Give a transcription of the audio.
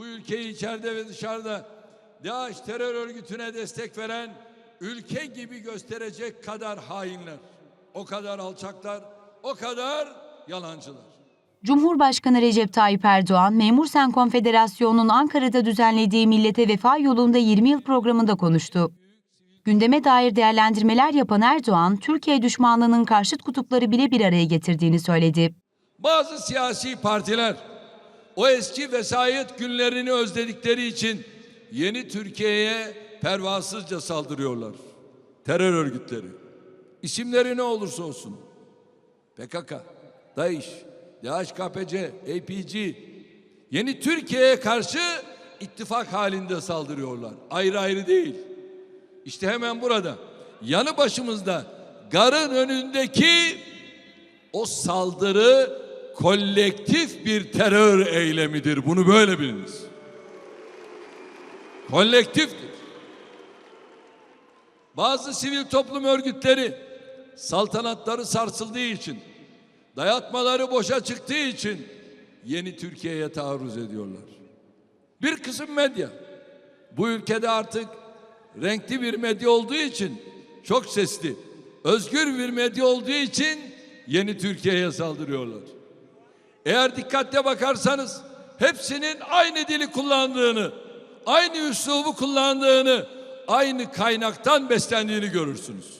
Bu ülkeyi içeride ve dışarıda DAEŞ terör örgütüne destek veren ülke gibi gösterecek kadar hainler. O kadar alçaklar, o kadar yalancılar. Cumhurbaşkanı Recep Tayyip Erdoğan, Memur Sen Konfederasyonu'nun Ankara'da düzenlediği Millete Vefa Yolunda 20 yıl programında konuştu. Gündeme dair değerlendirmeler yapan Erdoğan, Türkiye düşmanlığının karşıt kutupları bile bir araya getirdiğini söyledi. Bazı siyasi partiler o eski vesayet günlerini özledikleri için yeni Türkiye'ye pervasızca saldırıyorlar. Terör örgütleri. İsimleri ne olursa olsun. PKK, DAEŞ, DHKPC, APG. Yeni Türkiye'ye karşı ittifak halinde saldırıyorlar. Ayrı ayrı değil. İşte hemen burada yanı başımızda garın önündeki o saldırı kolektif bir terör eylemidir. Bunu böyle biliniz. Kolektiftir. Bazı sivil toplum örgütleri saltanatları sarsıldığı için, dayatmaları boşa çıktığı için yeni Türkiye'ye taarruz ediyorlar. Bir kısım medya bu ülkede artık renkli bir medya olduğu için çok sesli, özgür bir medya olduğu için yeni Türkiye'ye saldırıyorlar. Eğer dikkatle bakarsanız hepsinin aynı dili kullandığını, aynı üslubu kullandığını, aynı kaynaktan beslendiğini görürsünüz.